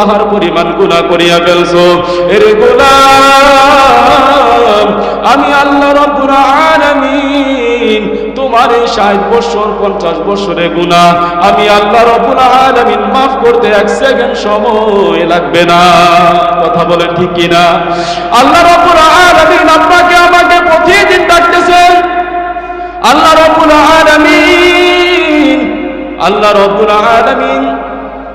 পাহাড় পরিমাণ গুনাহ করিয়া ফেলছো। এরে গোলাম, আমি আল্লাহ রব্বুল আলামিন তোমার এই ষাট বছর, পঞ্চাশ বছরে গুণা আমি আল্লাহ রব্বুল আলামিন মাফ করতে এক সেকেন্ড সময় লাগবে না। কথা বলেন ঠিক কিনা? আল্লাহ রব্বুল আলামিন আপনাকে আমাকে প্রতিদিন ডাকতেছেন আল্লাহ রব্বুল আলামিন, আল্লাহ রব্বুল আলামিন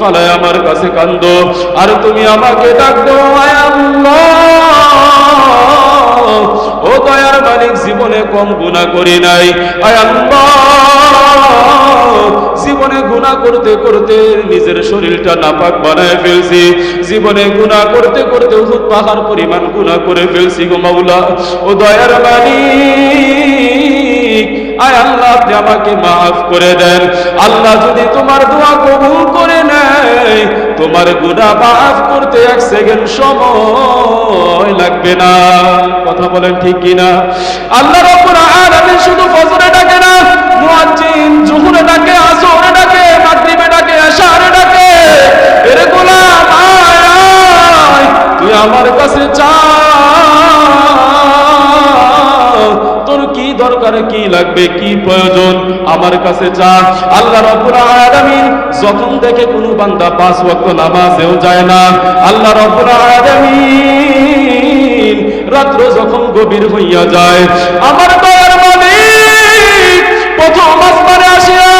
ফালায় আমার কাছে কান্দ। আর তুমি আমাকে ডাক ও দয়ার মালিক, জীবনে কম গুণা করি নাই। জীবনে গুণা করতে করতে নিজের শরীরটা নাপাক বানায় ফেলছি। জীবনে গুণা করতে করতে উহুদ পাহাড় পরিমাণ গুণা করে ফেলছি গো মাওলা। ও দয়ার মালিক। আয় আল্লাহ, আপনি আমাকে মাফ করে দেন। আল্লাহ যদি তোমার দোয়া কবুল করে নেয়, তোমার গুনাহ মাফ করতে এক সেকেন্ড সময় লাগবে না। কথা বলেন ঠিক কিনা? আল্লাহ রাব্বুল আলামিন শুধু ফজরে ডাকে না মুয়াজ্জিন জোহরে ডাকে, আসরে ডাকে, মাগরিবে ডাকে, এশারে ডাকে। এরে গোলাম, আয় তুই আমার কাছে চা দরকার কি লাগবে, কি প্রয়োজন? আমার কাছে চা আল্লাহ রাব্বুল আলামিন যখন দেখে কোনো বান্দা পাঁচ ওয়াক্ত নামাজেও যায় না, আল্লাহ রাব্বুল আলামিন রাত্র যখন গভীর হইয়া যায়, আমার দয়ার মালিক প্রথম আসমানে আসিয়া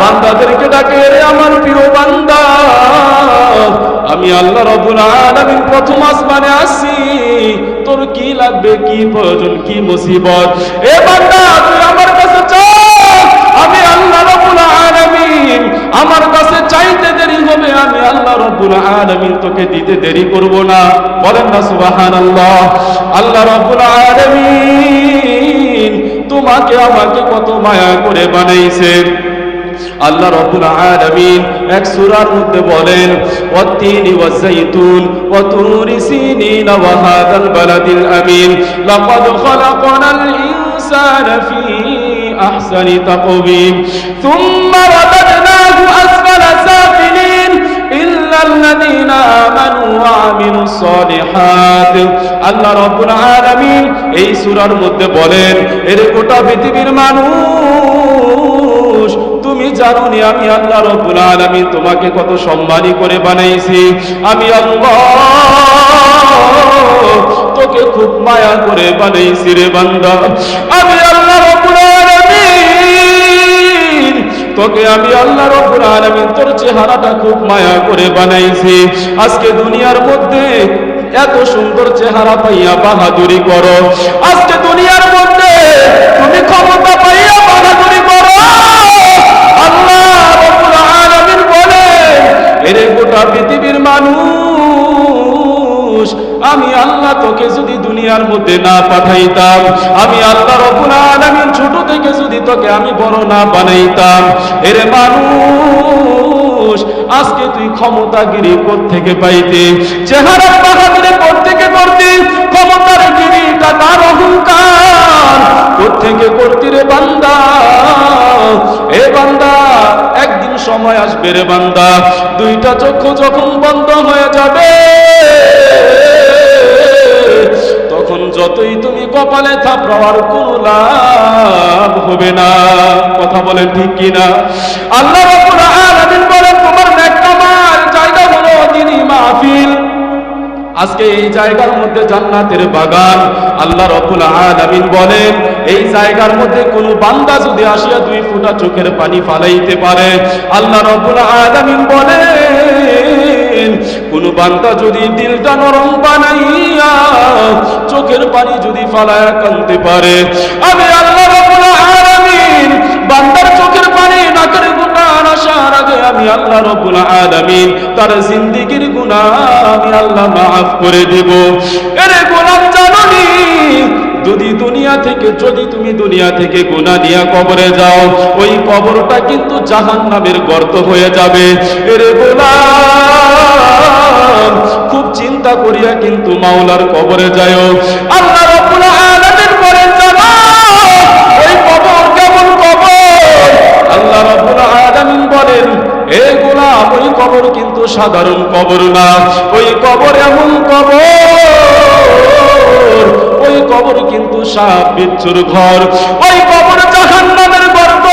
বান্দাদেরকে ডাকে রে আমার প্রিয় বান্দা, আমি আল্লাহ রব্বুল আলামিন প্রথম আসমানে আসি। তোর কি লাগবে, কি প্রয়োজন, কি মুসিবত? এ বান্দা, তুই আমার কাছে আমি আল্লাহ রব্বুল আলামিন। আমার কাছে চাইতে দেরি হবে, আমি আল্লাহ রব্বুল আলামিন তোকে দিতে দেরি করব না। বলেন না, সুবহানাল্লাহ। আল্লাহ রব্বুল আলামিন তোমাকে আমাকে কত মায়া করে বানাইছে। আল্লাহ রাব্বুল আলামিন এক সূরার মধ্যে বলেন, ওয়াত-তিনি ওয়াজ-যাইতুন ওয়া তুরি সিনিন ওয়া হাদাল বালাদিল আমিন। লাকাদ খালাকনাল আল্লাহ এই সূরার মধ্যে বলেন, এর গোটা পৃথিবীর মানুষ নি আমি আল্লাহ রব্বুল আলামিন তোমাকে কত সম্মানী করে বানাইছি। আমি আল্লাহ তোকে খুব মায়া করে বানাইছি রে বান্দা। আমি আল্লাহ রব্বুল আলামিন তোকে আমি আল্লাহ রব্বুল আলামিন তোর চেহারাটা খুব মায়া করে বানাইছি। আজকে দুনিয়ার মধ্যে এত সুন্দর চেহারা পাইয়া বাহাদুরি করো। আজকে দুনিয়ার মধ্যে তুমি ক্ষমতা গোটা পৃথিবীর মানুষ, আমি আল্লাহ তোকে যদি দুনিয়ার মধ্যে না পাঠাইতাম, আমি আল্লাহ রাব্বুল আলামিন ছোট থেকে যদি তোকে আমি বড় না বানাইতাম। এরে মানুষ, আজকে তুই ক্ষমতাগিরি থেকে পাইতে? চেহারা বাহাদুরি থেকে করতে ক্ষমতার গিরিটা তার অহংকার থেকে করতে সময় আসবে রে বান্দা। দুইটা চক্ষু যখন বন্ধ হয়ে যাবে, তখন যতই তুমি কপালে থাপড়াওয়ার কোন লাভ হবে না। কথা বলেন ঠিক কিনা? আল্লাহ তোমার আজকে এই জায়গার মধ্যে জান্নাতের বাগান। আল্লাহ রব্বুল আলামিন বলেন এই জায়গার মধ্যে কোন বান্দা যদি আসিয়া দুই ফুটা চোখের পানি ফালাইতে পারে, আল্লাহ রব্বুল আলামিন বলেন, কোন বান্দা যদি দিলটা নরম বানাইয়া চোখের পানি যদি ফালায়া কানতে পারে, আমি আল্লাহ রব্বুল আলামিন বান্দার চোখের পানি নাকের গুণা আমি আল্লাহ রব্বুল আলামিন তার জিন্দিগির গুনাহ আমি আল্লাহ মাফ করে দেব। এরে থেকে যদি তুমি দুনিয়া থেকে গুণা নিয়ে কবরে যাও, ওই কবরটা কিন্তু জাহান নামের গর্ত হয়ে যাবে। এরে গোলাম, খুব চিন্তা করিয়া কিন্তু মাওলার কবরে যায় সাধারণ কবর না। ওই কবর এমন কবর কবর কিন্তু সাপ বিচ্ছুর ঘর। ওই কবর জাহান নামের গর্ত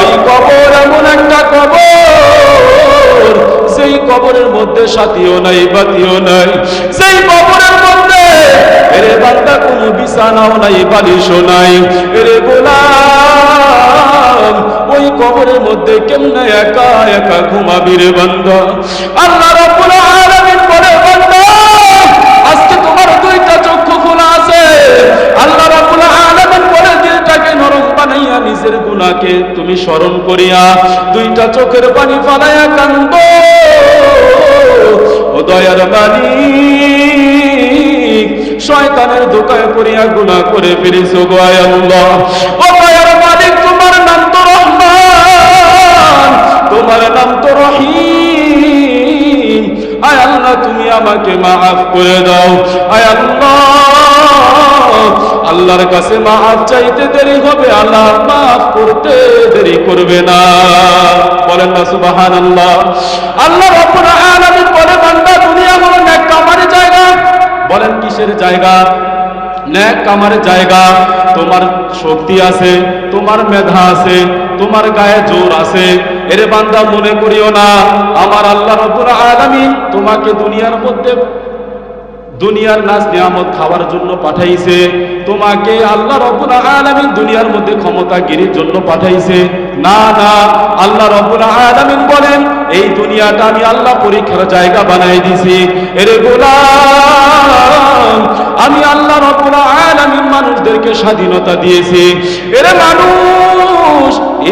ওই কবর এমন একটা কবর সেই কবরের মধ্যে সাথীও নাই, বাতিও নাই। সেই কবরের মধ্যে এরে বান্দা কোনো বিছানাও নাই, বালিশও নাই। এরে ওই কবরের মধ্যে কেমনে একা একা ঘুমাবি রে বান্দা? আল্লাহ রাব্বুল গুনাহকে তুমি স্মরণ করিয়া দুইটা চোখের পানি ফালাইয়া কান্দ ও দয়ার মালিক, শয়তানের দোকায় পড়িয়া গুনাহ করে ফিরিছো গো আল্লাহ ও দয়ার মালিক, তোমার নাম তো রহমান, তোমার নাম তো রহিম। আয় আল্লাহ তুমি আমাকে মাফ করে দাও। আয় আল্লাহ আল্লাহর কাছে মাফ চাইতে দেরি হবে, আল্লাহ মাফ করতে দেরি করবে না। বলেন না, সুবহানাল্লাহ। আল্লাহ আলামিন বলে, বান্দা, দুনিয়া হলো নেক কামারের জায়গা। বলেন, কিসের জায়গা? ন্যাক কামারের জায়গা। তোমার শক্তি আছে, তোমার মেধা আছে, তোমার গায়ে জোর আছে। এরে বান্দা, মনে করিও না, আমার আল্লাহ রব্বুল আলামিন তোমাকে দুনিয়ার মধ্যে দুনিয়ার নাচ নিয়ামত খাওয়ার জন্য পাঠাইছে। তোমাকে আল্লাহ রব্বুল আলামিন দুনিয়ার মধ্যে ক্ষমতা গিরির জন্য পাঠাইছে। না না, আল্লাহ রব্বুল আলামিন বলেন, এই দুনিয়াটা আমি আল্লাহ পরীক্ষার জায়গা বানাই দিছি। এরে গোলাম, আমি আল্লাহ রব্বুল আলামিন মানুষদেরকে স্বাধীনতা দিয়েছি। এরে মানুষ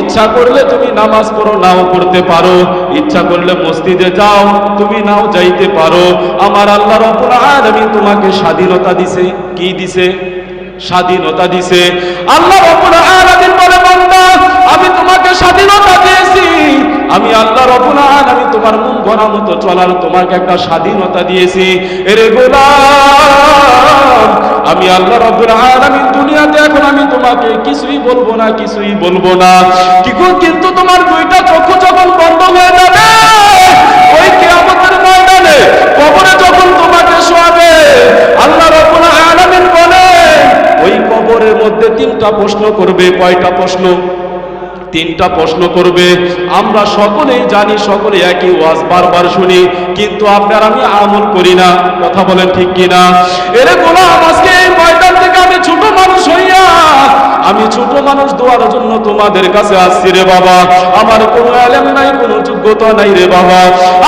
ইচ্ছা করলে তুমি নামাজ পড়ো, নাও পড়তে পারো। ইচ্ছা করলে মসজিদে যাও, তুমি নাও যাইতে পারো। আমার আল্লাহ রব্বুল আলামিন তোমাকে স্বাধীনতা দিছে। কি দিছে? স্বাধীনতা দিছে। আল্লাহ রব্বুল আলামিন বলে, বান্দা, আমি তোমাকে স্বাধীনতা দিয়েছি। আমি আল্লাহ রব্বুল আলামিন তোমার মন গড়া মতো চলার তোমাকে একটা স্বাধীনতা দিয়েছি। এরে গোলাম, আমি আল্লাহ রব্বুল আলামিন দুনিয়াতে এখন আমি তোমাকে কিছুই বলব না, কিছুই বলব না। কি- কিন্তু তোমার দুইটা চক্ষু যখন বন্ধ হয়ে যাবে, ওই কিয়ামতের ময়দানে কবরে যখন তোমাকে শোয়াবে, আল্লাহ রব্বুল আলামিন বলে, ওই কবরের মধ্যে তিনটা প্রশ্ন করবে, কয়টা প্রশ্ন? তিনটা প্রশ্ন করবে। আমরা সকলেই জানি সকলে একই ওয়াজ বারবার শুনি, কিন্তু আপনার আমি আমল করি না। কথা বলেন ঠিক কিনা? এরে গোলাম আজকে এই আমি ছোট মানুষ দোয়ার জন্য তোমাদের কাছে আসছি রে বাবা। আমার কোনো এলেম নাই, কোনো যোগ্যতা নাই রে বাবা।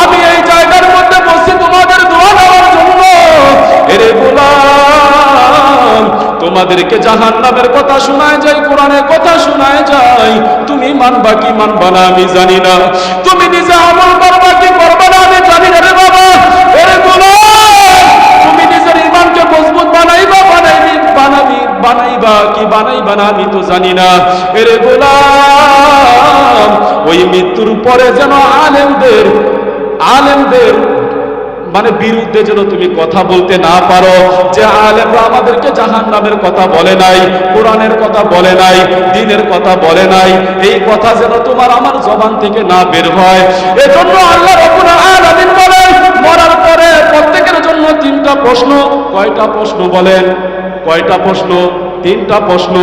আমি এই জায়গার মধ্যে বসছি তোমাদের দোয়া দেওয়ার জন্য। এরে গোলাম, তোমাদেরকে জাহান নামের কথা শোনায় যায় কোরআনের কথা শোনায় যায় তুমি মানবা কি মানবা না আমি জানি না। তুমি নিজে বানাইবা কি বানাইবা না আমি তো জানি না। এরে গোলাম, ওই মৃত্যুর পরে যেন আলেমদের আলেমদের মানে বিরুদ্ধে যেন তুমি কথা বলতে না পারো, যে আলেমরা আমাদেরকে জাহান নামের কথা বলে নাই, কোরআনের কথা বলে নাই, দিনের কথা বলে নাই, এই কথা যেন তোমার আমার জবান থেকে না বের হয়। এজন্য আল্লাহ বলেন, মরার পরে প্রত্যেকের জন্য তিনটা প্রশ্ন, কয়টা প্রশ্ন বলেন? কয়টা প্রশ্ন? তিনটা প্রশ্ন।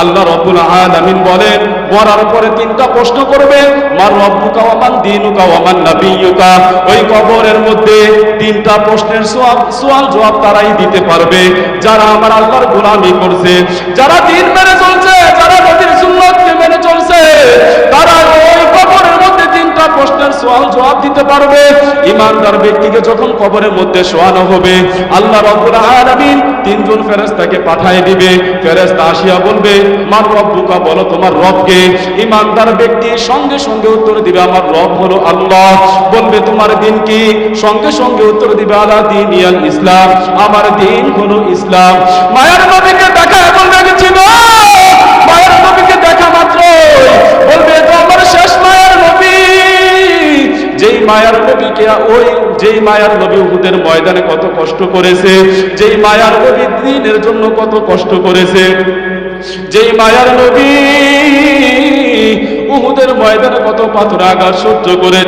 আল্লাহ রব্বুল আলামিন বলেন মরার পরে তিনটা প্রশ্ন করবে, মার রব্বুকা ওয়ামান দিনুকা ওয়ামান নাবিয়ুকা? ওই কবরের মধ্যে তিনটা প্রশ্নের সওয়াল সওয়াল জবাব তারাই দিতে পারবে। যারা আমার আল্লাহর গোলামি করছে, যারা দিন মেনে চলছে, যারা নবীর সুন্নতকে মেনে চলছে, তারা প্রশ্নের জবাব দিতে পারবে। ইমানদার ব্যক্তিকে যখন কবরের মধ্যে শোয়ানো হবে, আল্লাহ রাব্বুল আলামিন তিনজন ফেরেশতাকে পাঠিয়ে দিবে। ফেরেশতা আসিয়া বলবে, মার রব্বুকা বলো তোমার রবকে। ইমানদার ব্যক্তি সঙ্গে সঙ্গে উত্তর দিবে, আমার রব হলো আল্লাহ। বলবে, তোমার দিন কি? সঙ্গে সঙ্গে উত্তর দিবে, আলা দিন ইয়াল ইসলাম। আমার দিন হলো ইসলাম। মায়ের নবীকে দেখা মায়ার ওই যেই মায়ার নবী উহুদের ময়দানে কত কষ্ট করেছে, যেই মায়ার নবী দিনের জন্য কত কষ্ট করেছে, যেই মায়ার নবী উহুদের ময়দানে কত পাথর আঘাত সহ্য করে